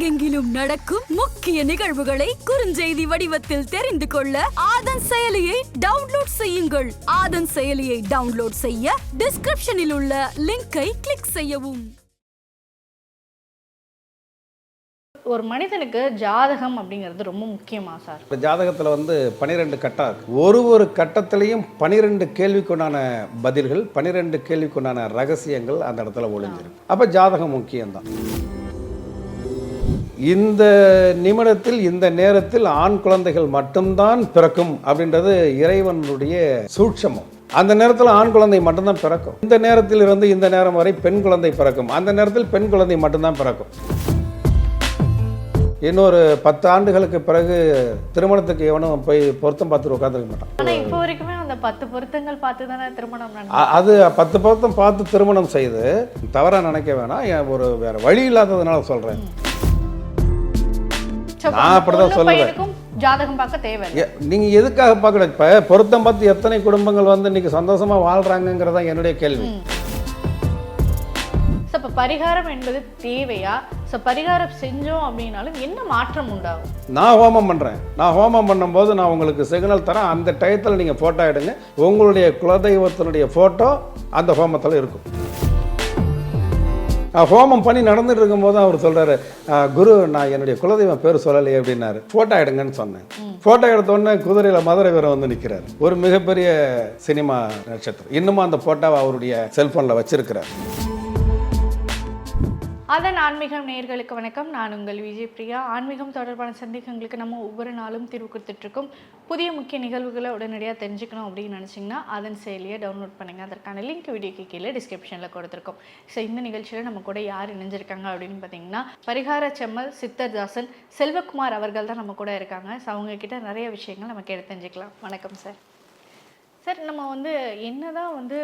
உலகெங்கிலும் நடக்கும் முக்கிய நிகழ்வுகளை குறுஞ்செய்தி வடிவத்தில் தெரிந்து கொள்ள ஆதன் செயலியை டவுன்லோட் செய்யுங்கள். ஆதன் செயலியை டவுன்லோட் செய்ய டிஸ்கிரிப்ஷனில் உள்ள லிங்கை கிளிக் செய்யவும். ஒரு மனிதனுக்கு ஜாதகம் அப்படிங்கிறது ரொம்ப முக்கியமா சார்? இந்த ஜாதகத்தில் வந்து பனிரெண்டு கட்டம் இருக்கு. ஒரு ஒரு கட்டத்திலையும் பனிரெண்டு கேள்விக்குண்டான பதில்கள் பனிரெண்டு கேள்விக்குண்டான ரகசியங்கள் அந்த இடத்துல ஒளிஞ்சிருக்கு. அப்போ ஜாதகம் முக்கியம்தான். இந்த நிமிடத்தில் இந்த நேரத்தில் ஆண் குழந்தைகள் மட்டும்தான் பிறக்கும் அப்படின்றது இறைவனுடைய சூட்சமம். அந்த நேரத்தில் ஆண் குழந்தை மட்டும்தான் பிறக்கும். இந்த நேரத்தில் இருந்து இந்த நேரம் வரை பெண் குழந்தை பிறக்கும். அந்த நேரத்தில் பெண் குழந்தை மட்டும்தான் பிறக்கும். இன்னொரு பத்து ஆண்டுகளுக்கு பிறகு திருமணத்துக்கு எவனும் போய் பொருத்தம் பார்த்துட்டு உட்காந்துருக்க மாட்டான். இப்போ வரைக்குமே அந்த பத்து பொருத்தங்கள் பார்த்து தானே திருமணம் அது பத்து பொருத்தம் பார்த்து திருமணம் செய்து தவறாக நினைக்க வேணாம். ஒரு வேற வழி இல்லாததுனால சொல்கிறேன் அப்ப நான் அப்படிதான் சொல்லுவேன். பையனுக்கும் ஜாதகம் பார்க்க தேவையில்லை. நீங்கள் எதுக்காக பார்க்கணும்? இப்போ பொருத்தம் பார்த்து எத்தனை குடும்பங்கள் வந்து இன்னைக்கு சந்தோஷமாக வாழ்கிறாங்கங்கிறது தான் என்னுடைய கேள்வி. ஸோ இப்போ பரிகாரம் என்பது தேவையா? ஸோ பரிகாரம் செஞ்சோம் அப்படின்னாலும் என்ன மாற்றம் உண்டாகும்? நான் ஹோமம் பண்ணுறேன் நான் ஹோமம் பண்ணும்போது நான் உங்களுக்கு சிக்னல் தரேன். அந்த டயத்தில் நீங்கள் ஃபோட்டோ எடுங்க. உங்களுடைய குலதெய்வத்தினுடைய ஃபோட்டோ அந்த ஹோமத்தில் இருக்கும். ஹோமம் பண்ணி நடந்துட்டு இருக்கும்போது அவர் சொல்கிறாரு குரு நான் என்னுடைய குலதெய்வம் பேர் சொல்லலையே அப்படின்னாரு. ஃபோட்டோ எடுங்கன்னு சொன்னேன். ஃபோட்டோ எடுத்த உடனே குதிரையில் மதுரை வீரர் வந்து நிற்கிறார் ஒரு மிகப்பெரிய சினிமா நட்சத்திரம். இன்னமும் அந்த ஃபோட்டோவை அவருடைய செல்ஃபோனில் வச்சிருக்கிறார். அதன் ஆன்மீகம் நேயர்களுக்கு வணக்கம். நான் உங்கள் விஜய் பிரியா. ஆன்மீகம் தொடர்பான சந்தேகங்களுக்கு நம்ம ஒவ்வொரு நாளும் தீர்வு கொடுத்துட்ருக்கோம். புதிய முக்கிய நிகழ்வுகளை உடனடியாக தெரிஞ்சுக்கணும் அப்படின்னு நினச்சிங்கன்னா அதன் செயலியை டவுன்லோட் பண்ணுங்கள் அதற்கான லிங்க் வீடியோக்கு கீழே டிஸ்கிரிப்ஷனில் கொடுத்துருக்கோம். ஸோ இந்த நிகழ்ச்சியில் நம்ம கூட யார் இணைஞ்சிருக்காங்க அப்படின்னு பார்த்தீங்கன்னா பரிகார செம்மல் சித்தர்தாசன் செல்வகுமார் அவர்கள் தான் நம்ம கூட இருக்காங்க. ஸோ அவங்கக்கிட்ட நிறைய விஷயங்கள் நம்ம கேட்டு தெரிஞ்சுக்கலாம். வணக்கம் சார் சார் நம்ம வந்து என்னதான் வந்து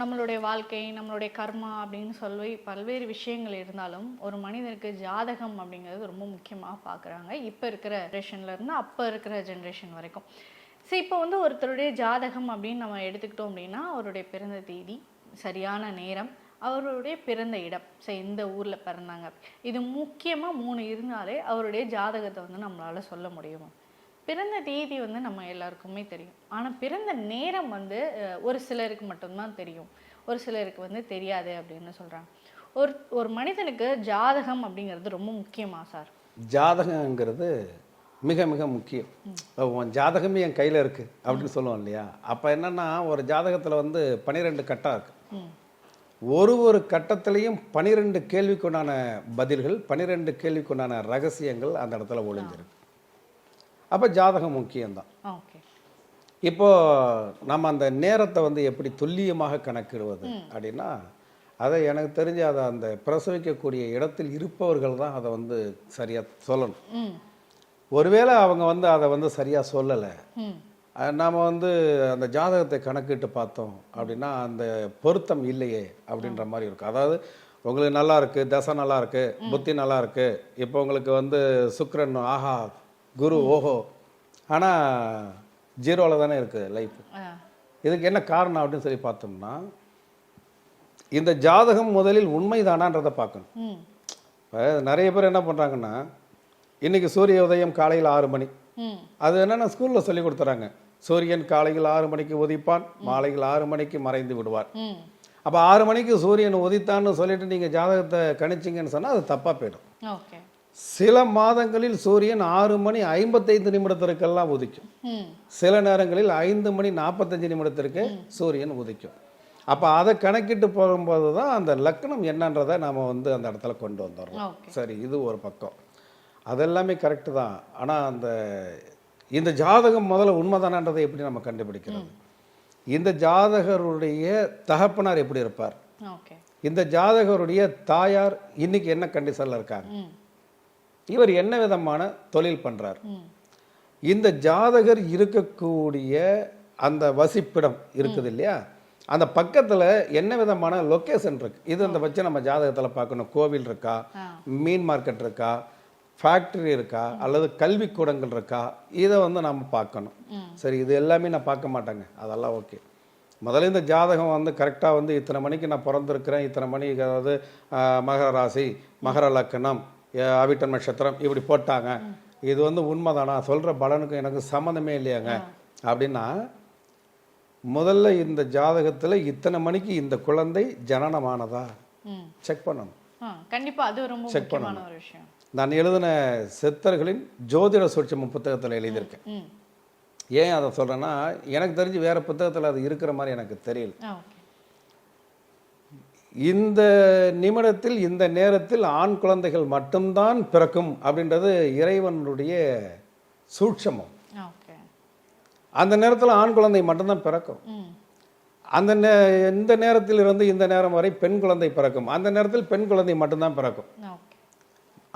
நம்மளுடைய வாழ்க்கை நம்மளுடைய கர்மா அப்படின்னு சொல்லி பல்வேறு விஷயங்கள் இருந்தாலும் ஒரு மனிதனுக்கு ஜாதகம் அப்படிங்கிறது ரொம்ப முக்கியமாக பார்க்குறாங்க இப்போ இருக்கிற ஜென்ரேஷன்லேருந்து அப்போ இருக்கிற ஜென்ரேஷன் வரைக்கும். ஸோ இப்போ வந்து ஒருத்தருடைய ஜாதகம் அப்படின்னு நம்ம எடுத்துக்கிட்டோம் அப்படின்னா அவருடைய பிறந்த தேதி சரியான நேரம் அவருடைய பிறந்த இடம். ஸோ எந்த ஊரில் பிறந்தாங்க. இது முக்கியமாக மூணு இருந்தாலே அவருடைய ஜாதகத்தை வந்து நம்மளால் சொல்ல முடியும்? பிறந்த தேதி வந்து நம்ம எல்லாருக்குமே தெரியும். ஆனால் பிறந்த நேரம் வந்து ஒரு சிலருக்கு மட்டும்தான் தெரியும். ஒரு சிலருக்கு வந்து தெரியாது அப்படின்னு சொல்கிறாங்க ஒரு ஒரு மனிதனுக்கு ஜாதகம் அப்படிங்கிறது ரொம்ப முக்கியமா சார்? ஜாதகங்கிறது மிக மிக முக்கியம். உன் ஜாதகமே என் கையில் இருக்குது அப்படின்னு சொல்லுவோம் இல்லையா? அப்போ என்னன்னா ஒரு ஜாதகத்தில் வந்து பன்னிரெண்டு கட்டம் இருக்கு. ம். ஒரு ஒரு கட்டத்திலையும் பனிரெண்டு கேள்விக்குண்டான பதில்கள் பன்னிரெண்டு கேள்விக்குண்டான ரகசியங்கள் அந்த இடத்துல ஒளிஞ்சிருக்கு. அப்போ ஜாதகம் முக்கியம்தான். ஓகே. இப்போ நம்ம அந்த நேரத்தை வந்து எப்படி துல்லியமாக கணக்கிடுவது அப்படின்னா அதை எனக்கு தெரிஞ்சு அதை அந்த பிரசவிக்கக்கூடிய இடத்தில் இருப்பவர்கள் தான் அதை வந்து சரியாக சொல்லணும். ஒருவேளை அவங்க வந்து அதை வந்து சரியாக சொல்லலை. நாம் வந்து அந்த ஜாதகத்தை கணக்கிட்டு பார்த்தோம் அப்படின்னா அந்த பொருத்தம் இல்லையே அப்படின்ற மாதிரி இருக்கும். அதாவது உங்களுக்கு நல்லா இருக்கு தசை நல்லா இருக்கு புத்தி நல்லா இருக்கு இப்போ உங்களுக்கு வந்து சுக்கிரன் ஆஹா குரு ஓஹோ. ஆனால் ஜீரோவில் தானே இருக்குது லைஃப் இதுக்கு என்ன காரணம் அப்படின்னு சொல்லி பார்த்தோம்னா இந்த ஜாதகம் முதலில் உண்மைதானான்றதை பார்க்கணும். இப்போ நிறைய பேர் என்ன பண்ணுறாங்கன்னா இன்னைக்கு சூரிய உதயம் காலையில் ஆறு மணி. அது என்னென்ன ஸ்கூலில் சொல்லி கொடுத்துறாங்க. சூரியன் காலையில் ஆறு மணிக்கு உதிப்பான் மாலையில் ஆறு மணிக்கு மறைந்து விடுவார். அப்போ ஆறு மணிக்கு சூரியன் உதித்தான்னு சொல்லிட்டு நீங்கள் ஜாதகத்தை கணிச்சிங்கன்னு சொன்னால் அது தப்பாக போயிடும். சில மாதங்களில் சூரியன் ஆறு மணி ஐம்பத்தைந்து நிமிடத்திற்கெல்லாம் உதிக்கும். சில நேரங்களில் ஐந்து மணி நாற்பத்தஞ்சு நிமிடத்திற்கு சூரியன் உதிக்கும். அப்போ அதை கணக்கிட்டு போகும்போது தான் அந்த லக்னம் என்னன்றதை நாம் வந்து அந்த இடத்துல கொண்டு வந்துடுறோம். சரி இது ஒரு பக்கம். அதெல்லாமே கரெக்டு தான். ஆனால் அந்த இந்த ஜாதகம் முதல்ல உண்மைதானன்றதை எப்படி நம்ம கண்டுபிடிக்கிறது? இந்த ஜாதகருடைய தகப்பனார் எப்படி இருப்பார்? இந்த ஜாதகருடைய தாயார் இன்னைக்கு என்ன கண்டிஷனில் இருக்காங்க? இவர் என்ன விதமான தொழில் பண்ணுறார் இந்த ஜாதகர் இருக்கக்கூடிய அந்த வசிப்பிடம் இருக்குது இல்லையா? அந்த பக்கத்தில் என்ன விதமான லொக்கேஷன் இருக்கு? இது அந்த வச்சு நம்ம ஜாதகத்தில் பார்க்கணும். கோவில் இருக்கா? மீன் மார்க்கெட் இருக்கா? ஃபேக்ட்ரி இருக்கா? அல்லது கல்விக்கூடங்கள் இருக்கா? இதை வந்து நம்ம பார்க்கணும். சரி இது எல்லாமே நான் பார்க்க மாட்டேங்க. அதெல்லாம் ஓகே. முதல்ல இந்த ஜாதகம் வந்து கரெக்டாக வந்து இத்தனை மணிக்கு நான் பிறந்திருக்கிறேன். இத்தனை மணிக்கு அதாவது மகர ராசி மகர லக்கணம் அஹ் அவிட்டம் நட்சத்திரம் இப்படி போட்டாங்க. இது வந்து உண்மைதானா? சொல்கிற பலனுக்கும் எனக்கு சம்மந்தமே இல்லையாங்க. அப்படின்னா முதல்ல இந்த ஜாதகத்தில் இத்தனை மணிக்கு இந்த குழந்தை ஜனனமானதா? செக் பண்ணணும். ஆ கண்டிப்பா அது ரொம்ப ஒரு விஷயம். நான் எழுதின சித்தர்களின் ஜோதிட சூட்சம புத்தகத்தில் எழுதியிருக்கேன். ஏன் அதை சொல்கிறேன்னா எனக்கு தெரிஞ்சு வேறு புத்தகத்தில் அது இருக்கிற மாதிரி எனக்கு தெரியல. இந்த நிமிடத்தில் இந்த நேரத்தில் ஆண் குழந்தைகள் மட்டும்தான் பிறக்கும் அப்படின்றது இறைவனுடைய சூட்சமம். அந்த நேரத்தில் ஆண் குழந்தை மட்டும்தான் பிறக்கும். அந்த நே இந்த நேரத்தில் இருந்து இந்த நேரம் வரை பெண் குழந்தை பிறக்கும். அந்த நேரத்தில் பெண் குழந்தை மட்டும்தான் பிறக்கும்.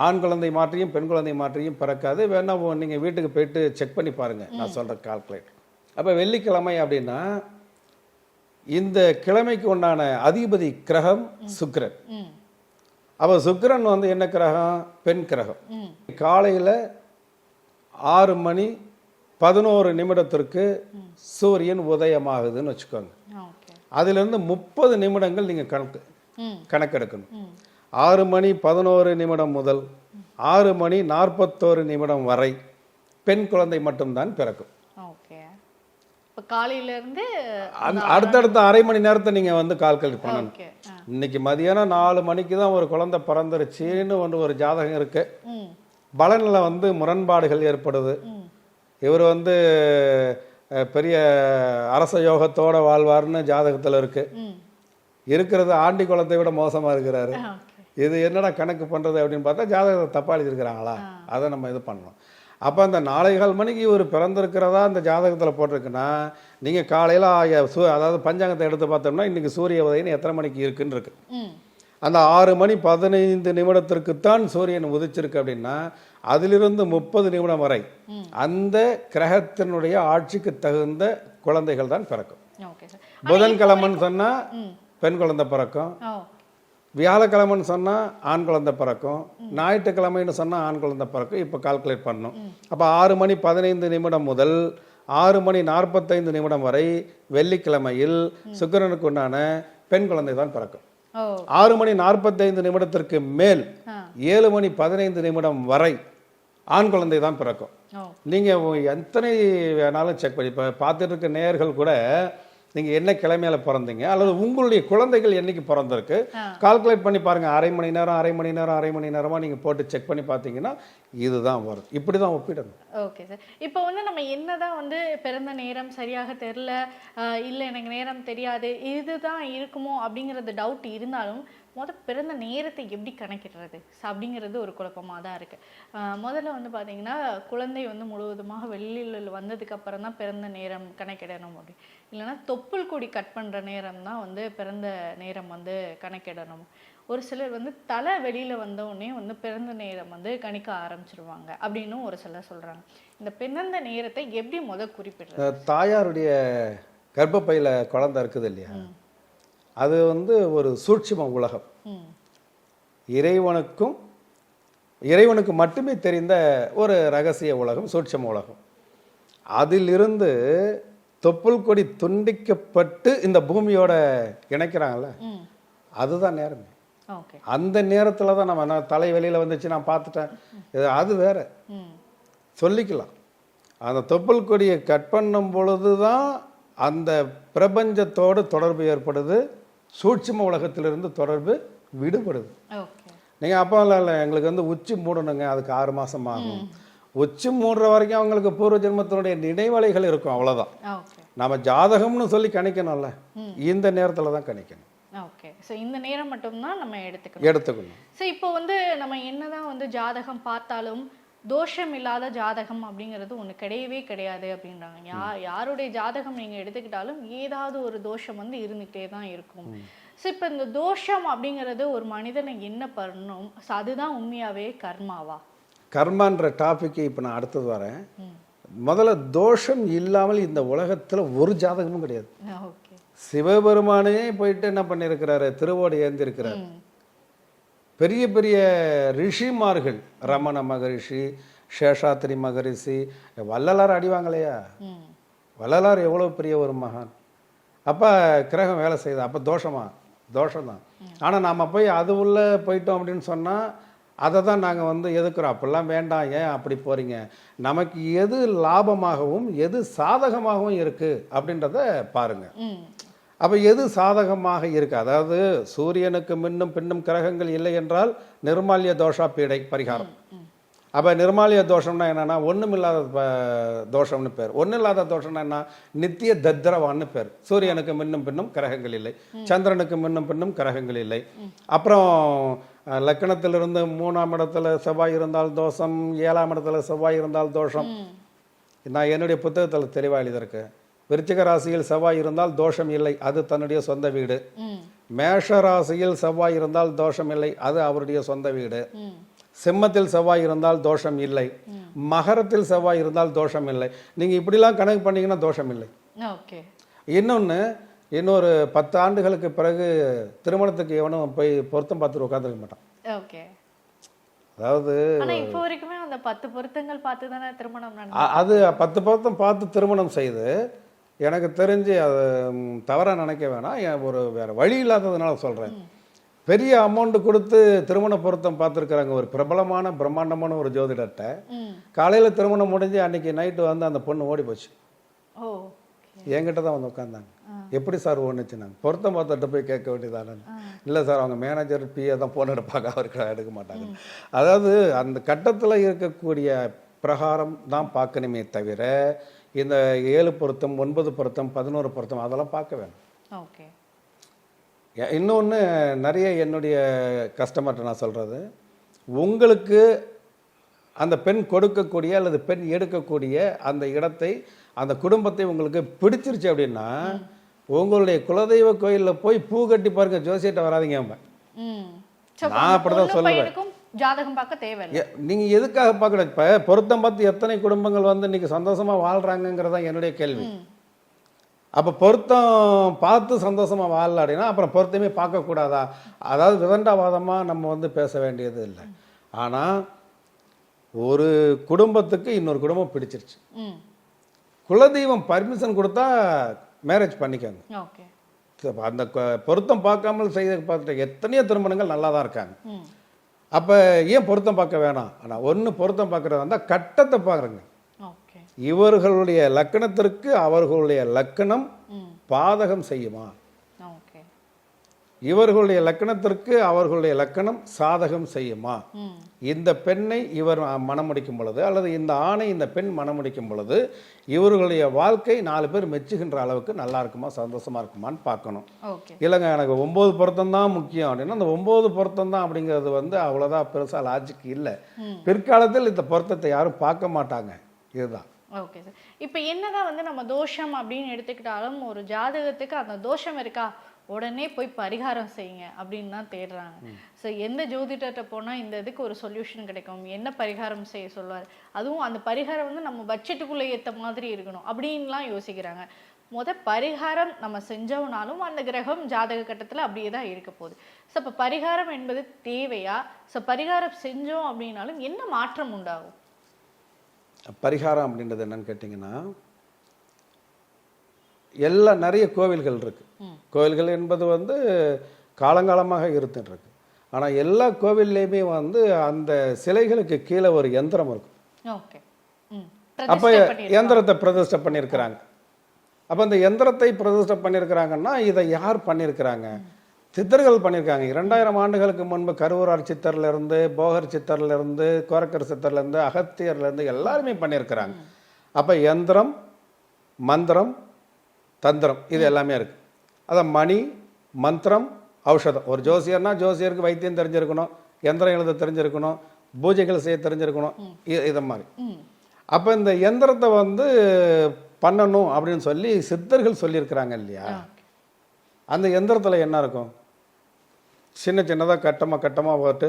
ஆண் குழந்தை மாற்றியும் பெண் குழந்தை மாற்றியும் பிறக்காது. வேணா நீங்கள் வீட்டுக்கு போயிட்டு செக் பண்ணி பாருங்கள் நான் சொல்கிற கால்குலேட். அப்போ வெள்ளிக்கிழமை அப்படின்னா இந்த கிழமைக்கு உண்டான அதிபதி கிரகம் சுக்கிரன். அப்போ சுக்கிரன் வந்து என்ன கிரகம்? பெண் கிரகம். காலையில் ஆறு மணி பதினோரு நிமிடத்திற்கு சூரியன் உதயமாகுதுன்னு வச்சுக்கோங்க. அதிலிருந்து முப்பது நிமிடங்கள் நீங்கள் கணக்கு கணக்கெடுக்கணும். ஆறு மணி பதினோரு நிமிடம் முதல் ஆறு மணி நாற்பத்தோரு நிமிடம் வரை பெண் குழந்தை மட்டும்தான் பிறக்கும். இப்போ காலையில இருந்து அந்த அடுத்தடுத்த அரை மணி நேரத்தை நீங்கள் வந்து கால்குலேட் பண்ணணும். இன்னைக்கு மதியானம் நாலு மணிக்கு தான் ஒரு குழந்தை பிறந்துருச்சுன்னு ஒன்று ஒரு ஜாதகம் இருக்கு. பலனில் வந்து முரண்பாடுகள் ஏற்படுது. இவர் வந்து பெரிய அரச யோகத்தோட வாழ்வார்னு ஜாதகத்தில் இருக்கு. இருக்கிறது ஆண்டி குலத்தை விட மோசமாக இருக்கிறாரு. இது என்னடா கணக்கு பண்ணுறது அப்படின்னு பார்த்தா ஜாதகத்தை தப்பா எழுதியிருக்கிறாங்களா? அதை நம்ம இது பண்ணணும். அப்போ அந்த நாளை கால் மணிக்கு இவர் பிறந்திருக்கிறதா அந்த ஜாதகத்தில் போட்டிருக்குன்னா நீங்கள் காலையில் சூ அதாவது பஞ்சாங்கத்தை எடுத்து பார்த்தோம்னா இன்றைக்கி சூரிய உதயம் எத்தனை மணிக்கு இருக்குன்னு இருக்கு அந்த ஆறு மணி பதினைந்து நிமிடத்திற்குத்தான் சூரியன் உதிச்சிருக்கு அப்படின்னா அதிலிருந்து முப்பது நிமிடம் வரை அந்த கிரகத்தினுடைய ஆட்சிக்கு தகுந்த குழந்தைகள் தான் பிறக்கும். புதன்கிழமைன்னு சொன்னால் பெண் குழந்தை பிறக்கும். வியாழக்கிழமைன்னு சொன்னால் ஆண் குழந்தை பிறக்கும். ஞாயிற்றுக்கிழமைன்னு சொன்னால் ஆண் குழந்தை பிறக்கும். இப்போ கால்குலேட் பண்ணணும் அப்போ ஆறு மணி பதினைந்து நிமிடம் முதல் ஆறு மணி நாற்பத்தைந்து நிமிடம் வரை வெள்ளிக்கிழமையில் சுக்கிரனுக்கு உண்டான பெண் குழந்தை தான் பிறக்கும். ஆறு மணி நாற்பத்தைந்து நிமிடத்திற்கு மேல் ஏழு மணி பதினைந்து நிமிடம் வரை ஆண் குழந்தை தான் பிறக்கும். நீங்கள் எத்தனை வேணாலும் செக் பண்ணி இப்போ பார்த்துட்டு இருக்க நேயர்கள் கூட நீங்கள் என்ன கிழமையில பிறந்தீங்க? அல்லது உங்களுடைய குழந்தைகள் என்னைக்கு பிறந்திருக்கு. கால்குலேட் பண்ணி பாருங்க. அரை மணி நேரம் அரை மணி நேரம் அரை மணி நேரமாக நீங்கள் போட்டு செக் பண்ணி பார்த்தீங்கன்னா இதுதான் வரும். இப்படி தான் ஒப்பிடணும். ஓகே சார் இப்போ வந்து நம்ம என்னதான் வந்து பிறந்த நேரம் சரியாக தெரில இல்லை எனக்கு நேரம் தெரியாது இதுதான் இருக்குமோ அப்படிங்கிறது டவுட் இருந்தாலும் முத பிறந்த நேரத்தை எப்படி கணக்கிடுறது? அப்படிங்கிறது ஒரு குழப்பமாக தான் இருக்குது முதல்ல வந்து பார்த்தீங்கன்னா குழந்தை வந்து முழுவதுமாக வெளியில் வந்ததுக்கு அப்புறம் தான் பிறந்த நேரம் கணக்கிடணும் அப்படி. இல்லைன்னா தொப்புள் கொடி கட் பண்ணுற நேரம் தான் வந்து பிறந்த நேரம் வந்து கணக்கிடணும். ஒரு சிலர் வந்து தலை வெளியில வந்த உடனே வந்து பிறந்த நேரம் வந்து கணிக்க ஆரம்பிச்சிருவாங்க அப்படின்னும் ஒரு சிலர் சொல்றாங்க. இந்த பிறந்த நேரத்தை எப்படி முத குறிப்பிடுறது? தாயாருடைய கர்ப்பப்பையில் குழந்தை இருக்குது இல்லையா? அது வந்து ஒரு சூட்சும உலகம். இறைவனுக்கும் இறைவனுக்கு மட்டுமே தெரிந்த ஒரு ரகசிய உலகம் சூட்சம உலகம். அதிலிருந்து தொப்புள் கொடி துண்டிக்கப்பட்டு இந்த பூமியோட இணைக்கிறாங்கல்ல? அதுதான் நேரமே. அந்த நேரத்தில் தான் நம்ம நான் தலை வெளியில் வந்துச்சு நான் பார்த்துட்டேன். அது வேற. சொல்லிக்கலாம். அந்த தொப்புள் கொடியை கட் பண்ணும் பொழுது தான் அந்த பிரபஞ்சத்தோடு தொடர்பு ஏற்படுது. சூட்சும உலகத்திலிருந்து தொடர்பு விடுபடுது. ஓகே. நீங்கள் அப்போ இல்லை இல்லை எங்களுக்கு வந்து உச்சி மூடணுங்க அதுக்கு ஆறு மாதம் ஆகும். உச்சி மூடுற வரைக்கும் அவங்களுக்கு பூர்வ ஜென்மத்தினுடைய நினைவலைகள் இருக்கும் அவ்வளோதான் ஓகே. நம்ம ஜாதகம்னு சொல்லி கணிக்கணும்ல இந்த நேரத்தில் தான் கணிக்கணும். ஓகே. ஸோ இந்த நேரம் மட்டும்தான் நம்ம எடுத்துக்கணும். எடுத்துக்கணும். ஸோ இப்போ வந்து நம்ம என்னதான் வந்து ஜாதகம் பார்த்தாலும் தோஷம் இல்லாத ஜாதகம் அப்படிங்கிறது ஒன்று கிடையவே கிடையாது அப்படின்றாங்க. யா யாருடைய ஜாதகம் நீங்கள் எடுத்துக்கிட்டாலும் ஏதாவது ஒரு தோஷம் வந்து இருந்துகிட்டே தான் இருக்கும். ஸோ இப்போ இந்த தோஷம் அப்படிங்கிறது ஒரு மனிதனை என்ன பண்ணணும்? ஸோ அதுதான் உண்மையாவே கர்மாவா? கர்மான்ற டாபிக்கு இப்போ நான் அடுத்தது வரேன். முதல்ல தோஷம் இல்லாமல் இந்த உலகத்தில் ஒரு ஜாதகமும் கிடையாது. சிவபெருமானே போயிட்டு என்ன பண்ணியிருக்கிறாரு திருவோடு ஏந்திருக்கிறார். பெரிய பெரிய ரிஷிமார்கள் ரமண மகரிஷி சேஷாத்திரி மகரிஷி வள்ளலார் அடிவாங்களையா வள்ளலார் எவ்வளோ பெரிய ஒரு மகான். அப்போ கிரகம் வேலை செய்யுது. அப்போ தோஷமா? தோஷம்தான். ஆனால் நாம் போய் அது உள்ள போயிட்டோம் அப்படின்னு சொன்னால் அதை தான் நாங்கள் வந்து எதுக்குறோம் அப்படிலாம் வேண்டாம். ஏன் அப்படி போகிறீங்க நமக்கு எது லாபமாகவும் எது சாதகமாகவும் இருக்குது அப்படின்றத பாருங்கள் அப்போ எது சாதகமாக இருக்கு? அதாவது சூரியனுக்கு முன்னும் பின்னும் கிரகங்கள் இல்லை என்றால் நிர்மால்ய தோஷா பீடை பரிகாரம். அப்போ நிர்மால்ய தோஷம்னா என்னன்னா ஒன்றும் இல்லாத ப- தோஷம்னு பேர். ஒன்றும் இல்லாத தோஷம்னா என்ன? நித்திய தத்ரவான்னு பேர். சூரியனுக்கு முன்னும் பின்னும் கிரகங்கள் இல்லை. சந்திரனுக்கு முன்னும் பின்னும் கிரகங்கள் இல்லை. அப்புறம் லக்கணத்திலிருந்து மூணாம் இடத்துல செவ்வாய் இருந்தால் தோஷம் ஏழாம் இடத்துல செவ்வாய் இருந்தால் தோஷம். நான் என்னுடைய புத்தகத்தில் தெளிவாக எழுதியிருக்கு. விருச்சிக ராசியில் செவ்வாய் இருந்தால் தோஷம் இல்லை அது தன்னுடைய சொந்த வீடு. மேஷ ராசியில் செவ்வாய் இருந்தால் தோஷம் இல்லை அது அவருடைய சொந்த வீடு. சிம்மத்தில் செவ்வாய் இருந்தால் தோஷம் இல்லை. மகரத்தில் செவ்வாய் இருந்தால் தோஷம் இல்லை. நீங்கள் இப்படிலாம் கணக்கு பண்ணீங்கன்னா தோஷம் இல்லை. இன்னொன்று இன்னொரு பத்து ஆண்டுகளுக்கு பிறகு திருமணத்துக்கு எவனும் போய் பொருத்தம் பார்த்துட்டு உட்காந்துருக்க மாட்டான். ஓகே. அதாவது இப்போ வரைக்குமே அந்த பத்து பொருத்தங்கள் பார்த்து தானே திருமணம் அது பத்து பொருத்தம் பார்த்து திருமணம் செய்து எனக்கு தெரிஞ்சு அது தவறாக நினைக்க வேணாம். ஒரு வேற வழி இல்லாததுனால சொல்கிறேன் பெரிய அமௌண்ட் கொடுத்து திருமண பொருத்தம் பார்த்துருக்குறாங்க ஒரு பிரபலமான பிரம்மாண்டமான ஒரு ஜோதிடர்கிட்ட. காலையில் திருமணம் முடிஞ்சு அன்னைக்கு நைட்டு வந்து அந்த பொண்ணு ஓடி போச்சு. ஓ என்கிட்ட தான் வந்து உட்காந்தாங்க எப்படி சார் ஒன்றுச்சு நாங்கள் பொருத்தம் பார்த்துட்டு போய் கேட்க வேண்டியதானே? இல்லை சார் அவங்க மேனேஜர் பிஏ தான் ஃபோன் எடுப்பாங்க. அவருக்கு எடுக்க மாட்டாங்க. அதாவது அந்த கட்டத்தில் இருக்கக்கூடிய பிரகாரம் தான் பார்க்கணுமே தவிர இந்த ஏழு பொருத்தம் ஒன்பது பொருத்தம் பதினோரு பொருத்தம் அதெல்லாம் பார்க்க வேணும். ஓகே. இன்னொன்று நிறைய என்னுடைய கஸ்டமர்கிட்ட நான் சொல்கிறது உங்களுக்கு அந்த பெண் கொடுக்கக்கூடிய அல்லது பெண் எடுக்கக்கூடிய அந்த இடத்தை அந்த குடும்பத்தை உங்களுக்கு பிடிச்சிருச்சு அப்படின்னா உங்களுடைய குலதெய்வ கோயிலில் போய் பூ கட்டி பாருங்க ஜோசியிட்ட வராதீங்க நான் அப்படிதான் சொல்லுவேன். ஜாதகம் பார்க்க தேவையில்லை. எ- நீங்க எதுக்காக பார்க்கணும்? இப்போ பொருத்தம் பார்த்து எத்தனை குடும்பங்கள் வந்து இன்னைக்கு சந்தோஷமா வாழ்றாங்கங்கிறது தான் என்னுடைய கேள்வி. அப்போ பொருத்தம் பார்த்து சந்தோஷமா வாழல அப்படின்னா அப்புறம் பொருத்தமே பார்க்கக்கூடாதா அதாவது விதண்டாவாதமாக நம்ம வந்து பேச வேண்டியது இல்லை. ஆனால் ஒரு குடும்பத்துக்கு இன்னொரு குடும்பம் பிடிச்சிருச்சு. குலதெய்வம் பர்மிஷன் கொடுத்தா மேரேஜ் பண்ணிக்கோங்க. அந்த பொருத்தம் பார்க்காமல் செய்த பார்த்துட்டு எத்தனையோ திருமணங்கள் நல்லா தான் இருக்காங்க அப்போ ஏன் பொருத்தம் பார்க்க வேணாம்? ஆனால் ஒன்று பொருத்தம் பார்க்குறதா இருந்தால் கட்டத்தை பார்க்குறேங்க ஓகே. இவர்களுடைய லக்கணத்திற்கு அவர்களுடைய லக்கணம் பாதகம் செய்யுமா? இவர்களுடைய லக்கணத்திற்கு அவர்களுடைய லக்கணம் சாதகம் செய்யுமா? இந்த பெண்ணை இவர் மணமுடிக்கும் பொழுது அல்லது இந்த ஆணை இந்த பெண் மணமுடிக்கும் பொழுது இவர்களுடைய வாழ்க்கை நாலு பேர் மெச்சுகின்ற அளவுக்கு நல்லா இருக்குமா சந்தோஷமா இருக்குமான்னு பார்க்கணும். இல்லைங்க எனக்கு ஒம்பது பொருத்தம் தான் முக்கியம் அப்படின்னா அந்த ஒம்பது பொருத்தம் தான் அப்படிங்கிறது வந்து அவ்வளோதான் பெருசாக லாஜிக் இல்லை. பிற்காலத்தில் இந்த பொருத்தத்தை யாரும் பார்க்க மாட்டாங்க. இதுதான். Okay sir. இப்போ என்னதான் வந்து நம்ம தோஷம் அப்படின்னு எடுத்துக்கிட்டாலும் ஒரு ஜாதகத்துக்கு அந்த தோஷம் இருக்கா? உடனே போய் பரிகாரம் செய்யுங்க அப்படின்னு தான் தேடுறாங்க. ஸோ எந்த ஜோதிடர்கிட்ட போனால் இந்த இதுக்கு ஒரு சொல்யூஷன் கிடைக்கும். என்ன பரிகாரம் செய்ய சொல்லுவார்? அதுவும் அந்த பரிகாரம் வந்து நம்ம பட்ஜெட்டுக்குள்ளே ஏற்ற மாதிரி இருக்கணும் அப்படின்லாம் யோசிக்கிறாங்க. முத பரிகாரம் நம்ம செஞ்சோம்னாலும் அந்த கிரகம் ஜாதக கட்டத்தில் அப்படியே தான் இருக்க போகுது. ஸோ இப்போ பரிகாரம் என்பது தேவையா? ஸோ பரிகாரம் செஞ்சோம் அப்படின்னாலும் என்ன மாற்றம் உண்டாகும்? பரிகாரம் அப்படின்றது என்னன்னு கேட்டிங்கன்னா எல்லா நிறைய கோவில்கள் இருக்கு. கோவில்கள் என்பது வந்து காலங்காலமாக இருந்துட்டு இருக்கு ஆனால் எல்லா கோவில்லையுமே வந்து அந்த சிலைகளுக்கு கீழே ஒரு எந்திரம் இருக்கும். அப்போ. எந்திரத்தை பிரதிஷ்டை பண்ணியிருக்கிறாங்க. அப்போ இந்த எந்திரத்தை பிரதிஷ்டை பண்ணியிருக்கிறாங்கன்னா இதை யார் பண்ணியிருக்கிறாங்க? சித்தர்கள் பண்ணியிருக்காங்க. இரண்டாயிரம் ஆண்டுகளுக்கு முன்பு கருவூரார் சித்தர்ல இருந்து போகர் சித்தர்ல இருந்து கோரக்கர் சித்தர்ல இருந்து அகத்தியர்ல இருந்து எல்லாருமே பண்ணியிருக்கிறாங்க. அப்போ எந்திரம் மந்திரம் தந்திரம் இது எல்லாமே இருக்கு. அதான் மணி மந்திரம் ஔஷதம். ஒரு ஜோசியர்னா ஜோசியருக்கு வைத்தியம் தெரிஞ்சிருக்கணும் எந்திரம் எழுத தெரிஞ்சிருக்கணும் பூஜைகள் செய்ய தெரிஞ்சிருக்கணும் இதை மாதிரி. அப்போ இந்த எந்திரத்தை வந்து பண்ணணும் அப்படின்னு சொல்லி சித்தர்கள் சொல்லியிருக்கிறாங்க இல்லையா? அந்த எந்திரத்தில் என்ன இருக்கும்? சின்ன சின்னதாக கட்டமாக கட்டமாக போட்டு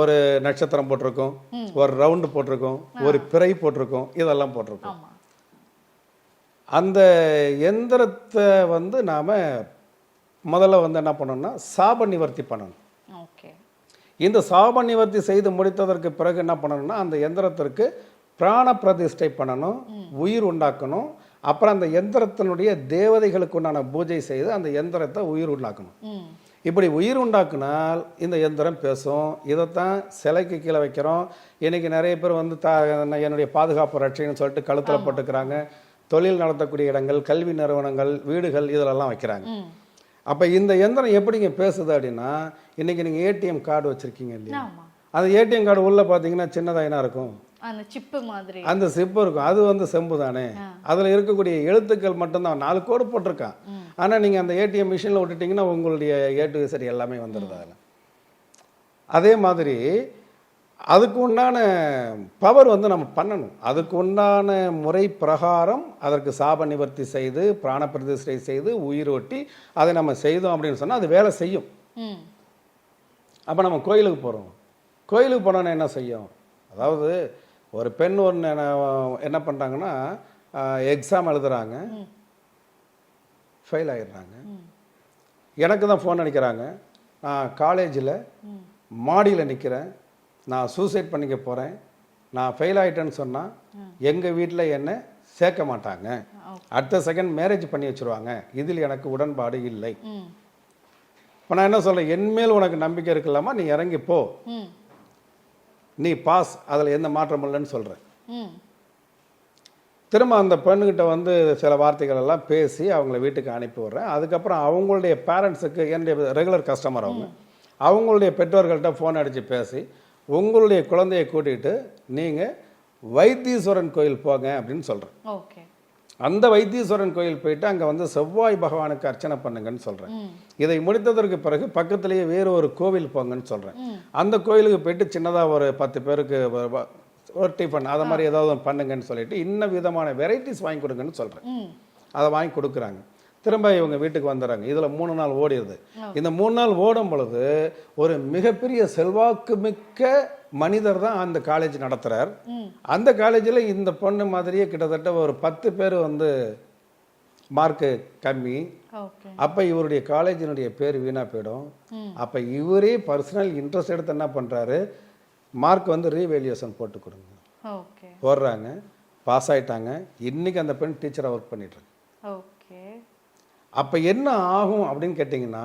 ஒரு நட்சத்திரம் போட்டிருக்கும் ஒரு ரவுண்டு போட்டிருக்கும் ஒரு பிறை போட்டிருக்கும் இதெல்லாம் போட்டிருக்கும். அந்த எந்திரத்தை வந்து நாம் முதல்ல வந்து என்ன பண்ணணும்னா சாப நிவர்த்தி பண்ணணும். ஓகே. இந்த சாப நிவர்த்தி செய்து முடித்ததற்கு பிறகு என்ன பண்ணணும்னா அந்த எந்திரத்திற்கு பிராண பிரதிஷ்டை பண்ணணும் உயிர் உண்டாக்கணும். அப்புறம் அந்த எந்திரத்தினுடைய தேவதைகளுக்கு உண்டான பூஜை செய்து அந்த எந்திரத்தை உயிர் உண்டாக்கணும். இப்படி உயிர் உண்டாக்குனால் இந்த எந்திரம் பேசும். இதைத்தான் சிலைக்கு கீழே வைக்கிறோம். இன்னைக்கு நிறைய பேர் வந்து தா என்னுடைய பாதுகாப்பு ரட்சைன்னு சொல்லிட்டு கழுத்தில் போட்டுக்கிறாங்க. தொழில் நடத்தக்கூடிய இடங்கள் கல்வி நிறுவனங்கள் வீடுகள் இதிலெல்லாம் வைக்கிறாங்க. அப்போ இந்த எந்திரம் எப்படிங்க பேசுது அப்படின்னா இன்னைக்கு நீங்கள் ஏடிஎம் கார்டு வச்சுருக்கீங்க இல்லையா? அந்த ஏடிஎம் கார்டு உள்ளே பார்த்தீங்கன்னா சின்னதாக இருக்கும்? அந்த சிப்பு மாதிரி. அந்த சிப்பு இருக்கும். அது வந்து செம்பு தானே? அதில் இருக்கக்கூடிய எழுத்துக்கள் மட்டும்தான். நாலு கோடு போட்டிருக்கான். ஆனால் நீங்கள் அந்த ஏடிஎம் மிஷினில் விட்டுட்டீங்கன்னா உங்களுடைய ஏ டு சரி எல்லாமே வந்துடுது அதில். அதே மாதிரி அதுக்கு உண்டான பவர் வந்து நம்ம பண்ணணும். அதுக்கு உண்டான முறை பிரகாரம் அதற்கு சாப நிவர்த்தி செய்து பிராண பிரதிஷ்டை செய்து உயிரோட்டி அதை நம்ம செய்தோம் அப்படின்னு சொன்னால் அது வேலை செய்யும். அப்போ நம்ம கோயிலுக்கு போகிறோம் கோயிலுக்கு போனோன்னா என்ன செய்யும்? அதாவது ஒரு பெண் ஒன்று என்ன பண்ணுறாங்கன்னா எக்ஸாம் எழுதுறாங்க. ஃபெயில் ஆயிடுறாங்க. எனக்கு தான் ஃபோன் அடிக்கிறாங்க. நான் காலேஜில் மாடியில் நிற்கிறேன் நான் சூசைட் பண்ணிக்க போகிறேன் நான் ஃபெயில் ஆயிட்டேன்னு சொன்னால் எங்கள் வீட்டில் என்னை சேர்க்க மாட்டாங்க. அடுத்த செகண்ட் மேரேஜ் பண்ணி வச்சுருவாங்க. இதில் எனக்கு உடன்பாடு இல்லை. இப்போ நான் என்ன சொல்கிறேன் என் மேல் உனக்கு நம்பிக்கை இருக்கலாமா நீ இறங்கி போ. நீ பாஸ் அதில் எந்த மாற்றம் இல்லைன்னு சொல்கிறேன் திரும்ப அந்த பெண்ணுக்கிட்ட வந்து சில வார்த்தைகள் எல்லாம் பேசி அவங்கள வீட்டுக்கு அனுப்பி விட்றேன். அதுக்கப்புறம் அவங்களுடைய பேரண்ட்ஸுக்கு என்னுடைய ரெகுலர் கஸ்டமர் அவங்க. அவங்களுடைய பெற்றோர்கள்ட்ட ஃபோன் அடித்து பேசி உங்களுடைய குழந்தையை கூட்டிகிட்டு நீங்கள் வைத்தீஸ்வரன் கோயில் போங்க அப்படின்னு சொல்கிறேன் ஓகே. அந்த வைத்தீஸ்வரன் கோயில் போயிட்டு அங்கே வந்து செவ்வாய் பகவானுக்கு அர்ச்சனை பண்ணுங்கன்னு சொல்கிறேன் இதை முடித்ததற்கு பிறகு பக்கத்திலேயே வேறு ஒரு கோவில் போங்கன்னு சொல்கிறேன் அந்த கோயிலுக்கு போயிட்டு சின்னதாக ஒரு பத்து பேருக்கு ஒரு டிஃபன் அதை மாதிரி ஏதாவது பண்ணுங்கன்னு சொல்லிட்டு இன்ன விதமான வெரைட்டிஸ் வாங்கி கொடுங்கன்னு சொல்கிறேன் அதை வாங்கி கொடுக்குறாங்க. திரும்ப இவங்க வீட்டுக்கு வந்துடுறாங்க. இதில் மூணு நாள் ஓடிடுது. இந்த மூணு நாள் ஓடும் பொழுது ஒரு மிகப்பெரிய செல்வாக்கு மிக்க மனிதர் தான் அந்த காலேஜ் நடத்துகிறார் அந்த காலேஜில் இந்த பொண்ணு மாதிரியே கிட்டத்தட்ட ஒரு பத்து பேர் வந்து மார்க்கு கம்மி. அப்போ இவருடைய காலேஜினுடைய பேர் வீணாக போயிடும். அப்போ இவரே பர்சனல் இன்ட்ரெஸ்ட் எடுத்து என்ன பண்ணுறாரு மார்க் வந்து ரீவேல்யூஷன் போட்டு கொடுங்க. போடுறாங்க. பாஸ் ஆயிட்டாங்க. இன்னைக்கு அந்த பெண் டீச்சராக ஒர்க் பண்ணிட்டுருக்கு அப்போ என்ன ஆகும் அப்படின்னு கேட்டிங்கன்னா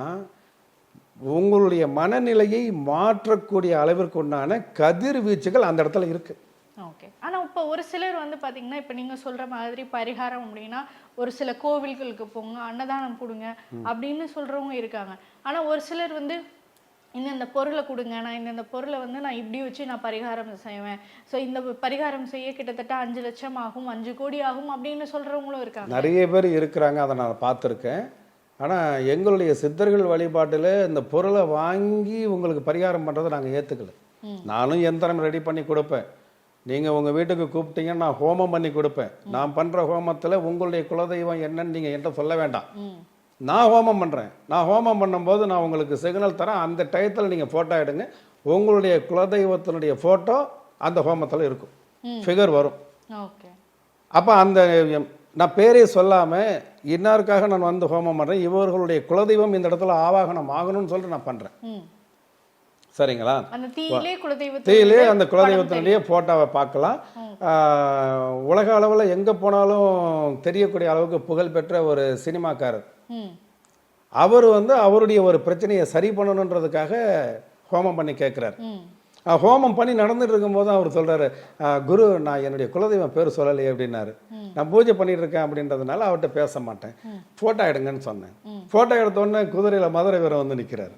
உங்களுடைய மனநிலையை மாற்றக்கூடிய அளவிற்கு உண்டான கதிர்வீச்சுகள் அந்த இடத்துல இருக்குது ஓகே ஆனா இப்போ ஒரு சிலர் வந்து பாத்தீங்கன்னா இப்போ நீங்க சொல்ற மாதிரி பரிகாரம் அப்படின்னா ஒரு சில கோவில்களுக்கு போங்க அன்னதானம் கொடுங்க அப்படின்னு சொல்றவங்க இருக்காங்க. ஆனா ஒரு சிலர் வந்து இந்தந்த பொருளை கொடுங்க நான் இந்தந்த பொருளை வந்து நான் இப்படி வச்சு நான் பரிகாரம் செய்வேன். ஸோ இந்த பரிகாரம் செய்ய கிட்டத்தட்ட அஞ்சு லட்சம் ஆகும் அஞ்சு கோடி ஆகும் அப்படின்னு சொல்றவங்களும் இருக்காங்க. நிறைய பேர் இருக்கிறாங்க அதை நான் பார்த்துருக்கேன். ஆனால் எங்களுடைய சித்தர்கள் வழிபாட்டில் இந்த பொருளை வாங்கி உங்களுக்கு பரிகாரம் பண்ணுறதை நாங்கள் ஏற்றுக்கல நானும் எந்திரம் ரெடி பண்ணி கொடுப்பேன். நீங்கள் உங்கள் வீட்டுக்கு கூப்பிட்டீங்கன்னா நான் ஹோமம் பண்ணி கொடுப்பேன். நான் பண்ணுற ஹோமத்தில் உங்களுடைய குலதெய்வம் என்னன்னு நீங்கள் என்கிட்ட சொல்ல வேண்டாம். நான் ஹோமம் பண்ணுறேன் நான் ஹோமம் பண்ணும்போது நான் உங்களுக்கு சிக்னல் தரேன். அந்த டயத்தில் நீங்கள் ஃபோட்டோ எடுங்க. உங்களுடைய குலதெய்வத்தினுடைய ஃபோட்டோ அந்த ஹோமத்தில் இருக்கும். ஃபிகர் வரும். அப்போ அந்த நான் பேரே சொல்லாமல் இன்னாருக்காக நான் வந்து ஹோமம் பண்ணுறேன் இவர்களுடைய குலதெய்வம் இந்த இடத்துல ஆவாகனம் ஆகணும்னு சொல்லிட்டு நான் பண்ணுறேன் சரிங்களா? அந்த தீயிலே அந்த குலதெய்வத்தினுடைய ஃபோட்டோவை பார்க்கலாம். உலக அளவில் எங்கே போனாலும் தெரியக்கூடிய அளவுக்கு புகழ்பெற்ற ஒரு சினிமாக்காரர். அவர் வந்து அவருடைய ஒரு பிரச்சனையை சரி பண்ணணுன்றதுக்காக ஹோமம் பண்ணி கேட்குறாரு. ஹோமம் பண்ணி நடந்துட்டு இருக்கும்போது அவர் சொல்றாரு "ஆஹ், குரு நான் என்னுடைய குலதெய்வம் பேர் சொல்லலையே அப்படின்னாரு. நான் பூஜை பண்ணிட்டு இருக்கேன் அப்படின்றதுனால அவர்கிட்ட பேச மாட்டேன். ஃபோட்டோ எடுங்கன்னு சொன்னேன். ஃபோட்டோ எடுத்த உடனே குதிரையில் மதுரை வீரன் வந்து நிற்கிறாரு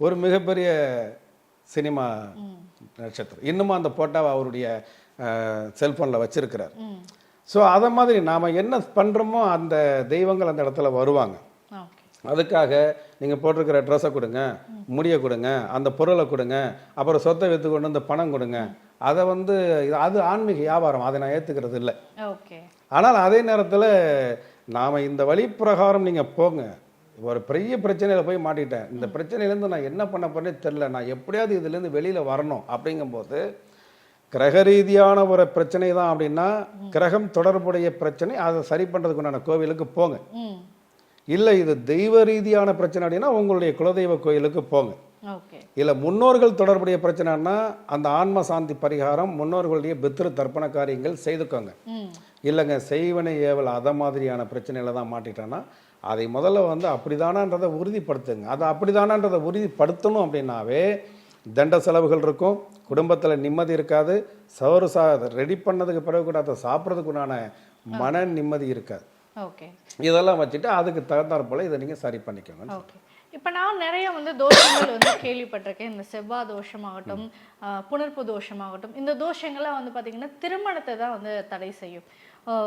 ஒரு மிகப்பெரிய சினிமா நட்சத்திரம். இன்னமும் அந்த ஃபோட்டோவை அவருடைய செல்ஃபோனில் வச்சிருக்கிறார். ஸோ அதை மாதிரி நாம் என்ன பண்ணுறோமோ அந்த தெய்வங்கள் அந்த இடத்துல வருவாங்க. அதுக்காக நீங்கள் போட்டிருக்கிற ட்ரெஸ்ஸை கொடுங்க முடியை கொடுங்க அந்த பொருளை கொடுங்க அப்புறம் சொத்தை விற்று கொண்டு வந்து பணம் கொடுங்க. அதை வந்து அது ஆன்மீக வியாபாரம் அதை நான் ஏற்றுக்கிறது இல்லை. ஓகே. ஆனால் அதே நேரத்தில் நாம் இந்த வழி பிரகாரம் நீங்கள் போங்க. ஒரு பெரிய பிரச்சனையில் போய் மாட்டிட்டேன். இந்த பிரச்சனையிலேருந்து நான் என்ன பண்ண போறேன்னு தெரில நான் எப்படியாவது இதுலேருந்து வெளியில் வரணும் அப்படிங்கும்போது கிரக ரீதியான ஒரு பிரச்சனை தான் அப்படின்னா கிரகம் தொடர்புடைய பிரச்சனை அதை சரி பண்ணுறதுக்கு உண்டான கோவிலுக்கு போங்க. இல்லை இது தெய்வ ரீதியான பிரச்சனை அப்படின்னா உங்களுடைய குலதெய்வ கோயிலுக்கு போங்க. இல்லை முன்னோர்கள் தொடர்புடைய பிரச்சனைனா அந்த ஆன்ம சாந்தி பரிகாரம் முன்னோர்களுடைய பித்ரு தர்ப்பண காரியங்கள் செய்துக்கோங்க. இல்லைங்க செய்வனை ஏவல் அதை மாதிரியான பிரச்சனையில தான் மாட்டிட்டேன்னா அதை முதல்ல வந்து அப்படிதானான்றதை உறுதிப்படுத்துங்க. அதை அப்படிதானான்றதை உறுதிப்படுத்தணும் அப்படின்னாவே தண்ட செலவுகள் இருக்கும் குடும்பத்தில் நிம்மதி இருக்காது சோறு சா ரெடி பண்ணதுக்கு பிறகு கூட அதை சாப்பிட்றதுக்குண்டான மன நிம்மதி இருக்காது. ஓகே. இதெல்லாம் வச்சுட்டு அதுக்கு தகுந்தாற் போல இதை நீங்கள் சரி பண்ணிக்கோங்க இப்போ நான் நிறைய வந்து தோஷங்கள் வந்து கேள்விப்பட்டிருக்கேன். இந்த செவ்வாய் தோஷமாகட்டும் புணர்ப்பு தோஷமாகட்டும் இந்த தோஷங்கள்லாம் வந்து பார்த்தீங்கன்னா திருமணத்தை தான் வந்து தடை செய்யும்.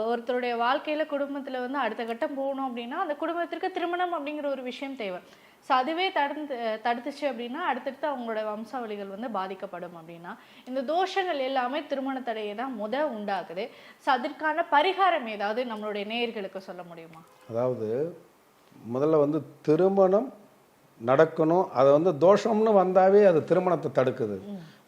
ஒருத்தருடைய வாழ்க்கையில குடும்பத்துல வந்து அடுத்த கட்டம் போகணும் அப்படின்னா அந்த குடும்பத்திற்கு திருமணம் அப்படிங்கிற ஒரு விஷயம் தேவை. ஸோ அதுவே தடுத்து தடுத்துச்சு அப்படின்னா அடுத்தடுத்து அவங்களோட வம்சாவளிகள் வந்து பாதிக்கப்படும் அப்படின்னா இந்த தோஷங்கள் எல்லாமே திருமண தடையை தான் முத உண்டாக்குது. ஸோ அதற்கான பரிகாரம் ஏதாவது நம்மளுடைய நேயர்களுக்கு சொல்ல முடியுமா? அதாவது முதல்ல வந்து திருமணம் நடக்கணும். அதை வந்து தோஷம்னு வந்தாவே அது திருமணத்தை தடுக்குது.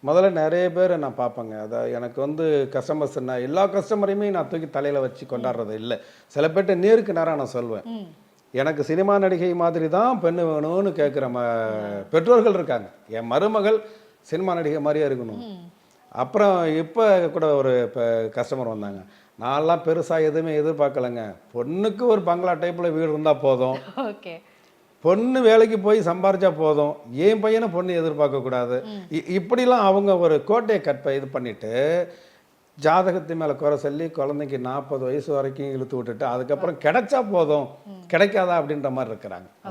முதல்ல நிறைய பேர் நான் பார்ப்பேங்க. அதை எனக்கு வந்து கஸ்டமர்ஸ் நான் எல்லா கஸ்டமரையுமே நான் தூக்கி தலையில் வச்சு கொண்டாடுறது இல்லை. சில பேர்ட்ட நேருக்கு நேராக நான் சொல்வேன். எனக்கு சினிமா நடிகை மாதிரி தான் பெண்ணு வேணும்னு கேட்குற ம பெற்றோர்கள் இருக்காங்க. என் மருமகள் சினிமா நடிகை மாதிரியே இருக்கணும். அப்புறம் இப்போ கூட ஒரு இப்போ கஸ்டமர் வந்தாங்க. நான்லாம் பெருசாக எதுவுமே எதிர்பார்க்கலைங்க. பொண்ணுக்கு ஒரு பங்களா டைப்பில் வீடு இருந்தால் போதும். ஓகே. பொண்ணு வேலைக்கு போய் சம்பாரிச்சா போதும். என் பையனை பொண்ணு எதிர்பார்க்க கூடாது. இ- இப்படிலாம் அவங்க ஒரு கோட்டையை கற்ப இது பண்ணிட்டு ஜாதகத்து மேல குறை சொல்லி குழந்தைக்கு நாற்பது வயசு வரைக்கும் இழுத்து விட்டுட்டு அதுக்கப்புறம் கிடைச்சா போதும். கிடைக்காதா அப்படின்ற மாதிரி இருக்கிறாங்க.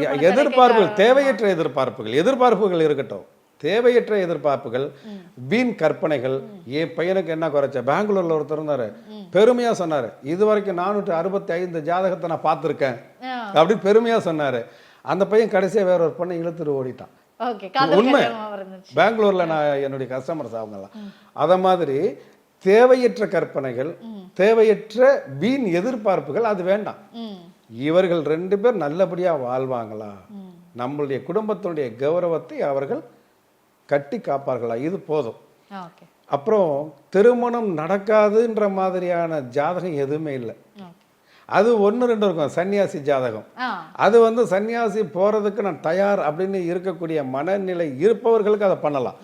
எதிர்பார்ப்புகள் எதிர்பார்ப்புகள் தேவையற்ற எதிர்பார்ப்புகள் எதிர்பார்ப்புகள் இருக்கட்டும். தேவையற்ற எதிர்பார்ப்புகள் வீண் கற்பனைகள். என் பையனுக்கு என்ன குறைச்ச? பெங்களூர்ல ஒருத்தர் இருந்தாரு. பெருமையா சொன்னாரு. இது வரைக்கும் நானூற்றி அறுபத்தி ஐந்து ஜாதகத்தை நான் பார்த்துருக்கேன். ஆ. அப்படி பெருமையா சொன்னாரு. அந்த பையன் கடைசியா வேற ஒரு பொண்ணை இழுத்துட்டு ஓடிட்டான். உண்மை. பெங்களூர்ல நான் என்னுடைய கஸ்டமர்ஸ் அவங்கெல்லாம். அத மாதிரி தேவையற்ற கற்பனைகள் தேவையற்ற வீண் எதிர்பார்ப்புகள் அது வேண்டாம். இவர்கள் ரெண்டு பேர் நல்லபடியா வாழ்வாங்களா? நம்மளுடைய குடும்பத்தினுடைய கௌரவத்தை அவர்கள் கட்டி காப்பார்களா? இது போதும். அப்புறம் திருமணம் நடக்காதுன்ற மாதிரியான ஜாதகம் எதுவுமே இல்லை. அது ஒன்று ரெண்டு இருக்கும். சன்னியாசி ஜாதகம். அது வந்து சன்னியாசி போறதுக்கு நான் தயார் அப்படின்னு இருக்கக்கூடிய மனநிலை இருப்பவர்களுக்கு அதை பண்ணலாம்.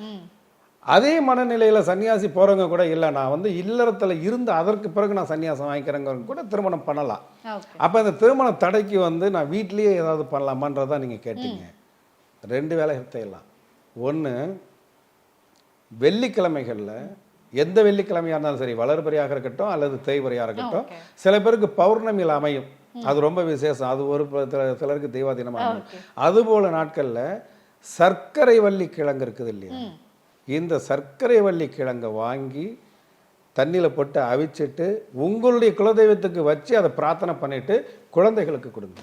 அதே மனநிலையில சன்னியாசி போறவங்க கூட இல்லை. நான் வந்து இல்லறத்துல இருந்து அதற்கு பிறகு நான் சன்னியாசம் வாங்கிக்கிறேங்க கூட திருமணம் பண்ணலாம். அப்ப இந்த திருமண தடைக்கு வந்து நான் வீட்லயே ஏதாவது பண்ணலாமான்றதா நீங்க கேட்டீங்க. ரெண்டு வேலைகள் செய்யலாம் ஒண்ணு வெள்ளிக்கிழமைகள்ல எந்த வெள்ளிக்கிழமையா இருந்தாலும் சரி வளர்பிறையாக இருக்கட்டும் அல்லது தேய்பிறையாக இருக்கட்டும். சில பேருக்கு பௌர்ணமியில் அமையும். அது ரொம்ப விசேஷம். அது ஒரு சிலருக்கு தெய்வாதீனமாக. அதுபோல நாட்கள்ல சர்க்கரை வள்ளி கிழங்கு இருக்குது இல்லையா? இந்த சர்க்கரை வள்ளி கிழங்கை வாங்கி தண்ணியில போட்டு அவிச்சிட்டு உங்களுடைய குலதெய்வத்துக்கு வச்சு அதை பிரார்த்தனை பண்ணிட்டு குழந்தைகளுக்கு கொடுங்க.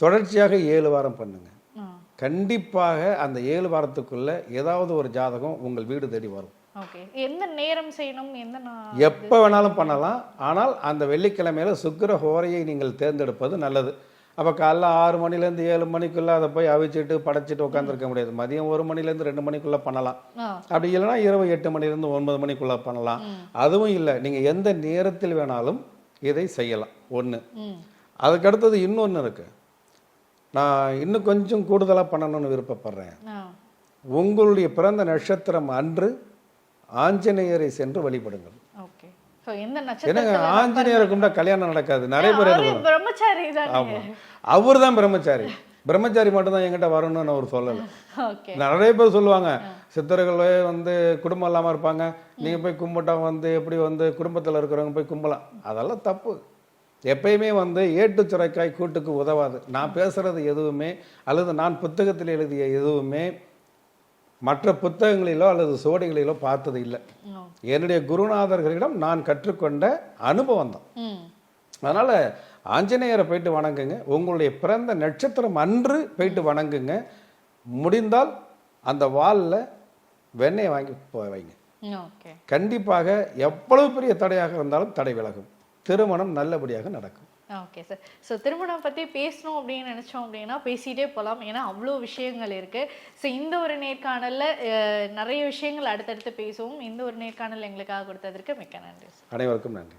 தொடர்ச்சியாக ஏழு வாரம் பண்ணுங்க. ஆ கண்டிப்பாக அந்த ஏழு வாரத்துக்குள்ள ஏதாவது ஒரு ஜாதகம் உங்கள் வீடு தேடி வரும். எந்த நேரம் செய்யணும்? எந்த எப்போ வேணாலும் பண்ணலாம். ஆனால் அந்த வெள்ளிக்கிழமையில சுக்கிர ஹோரையை நீங்கள் தேர்ந்தெடுப்பது நல்லது. அப்போ காலைல ஆறு மணிலேருந்து ஏழு மணிக்குள்ள அதை போய் அவிச்சிட்டு படைச்சிட்டு உட்காந்துருக்க முடியாது. மதியம் ஒரு மணிலேருந்து ரெண்டு மணிக்குள்ள பண்ணலாம். அப்படி இல்லைன்னா இரவு எட்டு மணிலேருந்து ஒன்பது மணிக்குள்ள பண்ணலாம். அதுவும் இல்லை. நீங்கள் எந்த நேரத்தில் வேணாலும் இதை செய்யலாம். ஒன்று ம். அதுக்கு அடுத்தது இன்னொன்று இருக்கு. நான் இன்னும் கொஞ்சம் கூடுதலாக பண்ணணும்னு விருப்பப்படுறேன். உங்களுடைய பிறந்த நட்சத்திரம் அன்று ஆஞ்சநேயரை சென்று வழிபடுங்கள். என்னங்க ஆஞ்சநேயரை கும்பிட்டா கல்யாணம் நடக்காது. நிறைய பேர் அவரு தானே. பிரம்மச்சாரி. பிரம்மச்சாரி மட்டும்தான் என்கிட்ட வரணும்னு அவர் சொல்லலை. நிறைய பேர் சொல்லுவாங்க சித்தர்களே வந்து குடும்பம் இல்லாமல் இருப்பாங்க. நீங்கள் போய் கும்பிட்டா வந்து எப்படி வந்து குடும்பத்தில் இருக்கிறவங்க போய் கும்பலாம். அதெல்லாம் தப்பு. எப்பயுமே வந்து ஏட்டு சுரைக்காய் கூட்டுக்கு உதவாது. நான் பேசுறது எதுவுமே அல்லது நான் புத்தகத்தில் எழுதிய எதுவுமே மற்ற புத்தகங்களிலோ அல்லது சுவடிகளிலோ பார்த்தது இல்லை. என்னுடைய குருநாதர்களிடம் நான் கற்றுக்கொண்ட அனுபவம் தான். அதனால ஆஞ்சநேயரை போயிட்டு வணங்குங்க. உங்களுடைய பிறந்த நட்சத்திரம் அன்று போயிட்டு வணங்குங்க. முடிந்தால் அந்த வாலில் வெண்ணெயை வாங்கி வைங்க. கண்டிப்பாக எவ்வளவு பெரிய தடையாக இருந்தாலும் தடை விலகும். திருமணம் நல்லபடியாக நடக்கும். ஓகே சார் ஸோ திருமணம் பற்றி பேசணும் அப்படின்னு நினச்சோம் அப்படின்னா பேசிகிட்டே போகலாம் ஏன்னா அவ்வளோ விஷயங்கள் இருக்குது ஸோ இந்த ஒரு நேர்காணலில் நிறைய விஷயங்கள் அடுத்தடுத்து பேசுவோம். இந்த ஒரு நேர்காணல் எங்களுக்காக கொடுத்ததற்கு மிக்க நன்றி அனைவருக்கும் நன்றி.